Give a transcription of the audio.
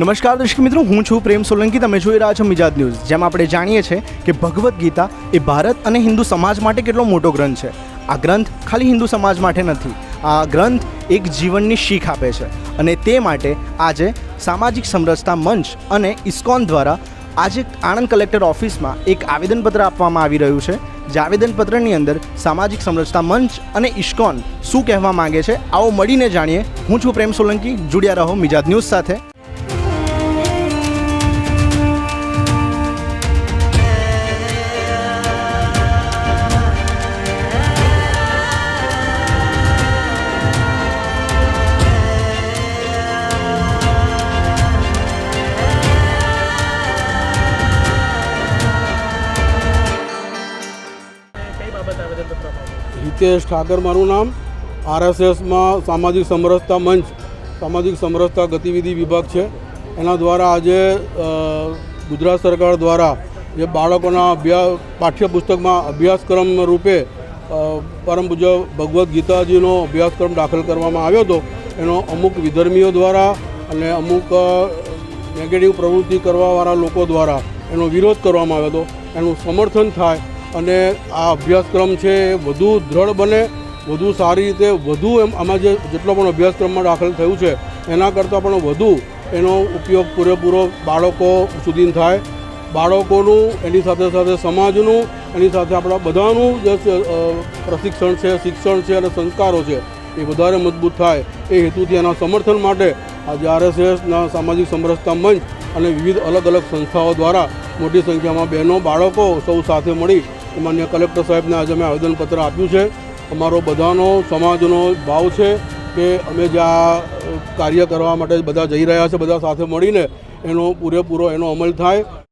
નમસ્કાર દર્શક મિત્રો, હું છું પ્રેમ સોલંકી, તમે જોઈ રહ્યા છો મિજાદ ન્યૂઝ. જેમ આપણે જાણીએ છીએ કે ભગવદ્ ગીતા એ ભારત અને હિન્દુ સમાજ માટે કેટલો મોટો ગ્રંથ છે. આ ગ્રંથ ખાલી હિન્દુ સમાજ માટે નથી. આ ગ્રંથ એક જીવનની શીખ આપે છે અને તે માટે આજે સામાજિક સમરસતા મંચ અને ઇસ્કોન દ્વારા આજે આણંદ કલેક્ટર ઓફિસમાં એક આવેદનપત્ર આપવામાં આવી રહ્યું છે. જે આવેદનપત્રની અંદર સામાજિક સમરસતા મંચ અને ઇસ્કોન શું કહેવા માંગે છે, આવો મળીને જાણીએ. હું છું પ્રેમ સોલંકી, જોડ્યા રહો મિજાદ ન્યૂઝ સાથે. હિતેશ ઠાકર મારું નામ. આરએસએસમાં સામાજિક સમરસતા મંચ, સામાજિક સમરસતા ગતિવિધિ વિભાગ છે. એના દ્વારા આજે ગુજરાત સરકાર દ્વારા જે બાળકોના અભ્યાસ પાઠ્યપુસ્તકમાં અભ્યાસક્રમ રૂપે પરમ પૂજ્ય ભગવદ્ ગીતાજીનો અભ્યાસક્રમ દાખલ કરવામાં આવ્યો હતો. એનો અમુક વિધર્મીઓ દ્વારા અને અમુક નેગેટિવ પ્રવૃત્તિ કરવાવાળા લોકો દ્વારા એનો વિરોધ કરવામાં આવ્યો હતો. એનું સમર્થન થાય અને આ અભ્યાસક્રમ છે એ વધુ દ્રઢ બને, વધુ સારી રીતે વધુ એમ આમાં જે જેટલો પણ અભ્યાસક્રમમાં દાખલ થયું છે, એના કરતાં પણ વધુ એનો ઉપયોગ પૂરેપૂરો બાળકો સુધી થાય. બાળકોનું, એની સાથે સાથે સમાજનું, એની સાથે આપણા બધાનું જે પ્રશિક્ષણ છે, શિક્ષણ છે અને સંસ્કારો છે, એ વધારે મજબૂત થાય. એ હેતુથી એના સમર્થન માટે આજે આરએસએસના સામાજિક સમરસતા મંચ અને વિવિધ અલગ અલગ સંસ્થાઓ દ્વારા મોટી સંખ્યામાં બહેનો, બાળકો સૌ સાથે મળી માન્ય કલેક્ટર સાહેબને આજે અમે આવેદનપત્ર આપ્યું છે. અમારો બધાનો સમાજનો ભાવ છે કે અમે જે આ કાર્ય કરવા માટે બધા જઈ રહ્યા છે, બધા સાથે મળીને એનો પૂરેપૂરો એનો અમલ થાય.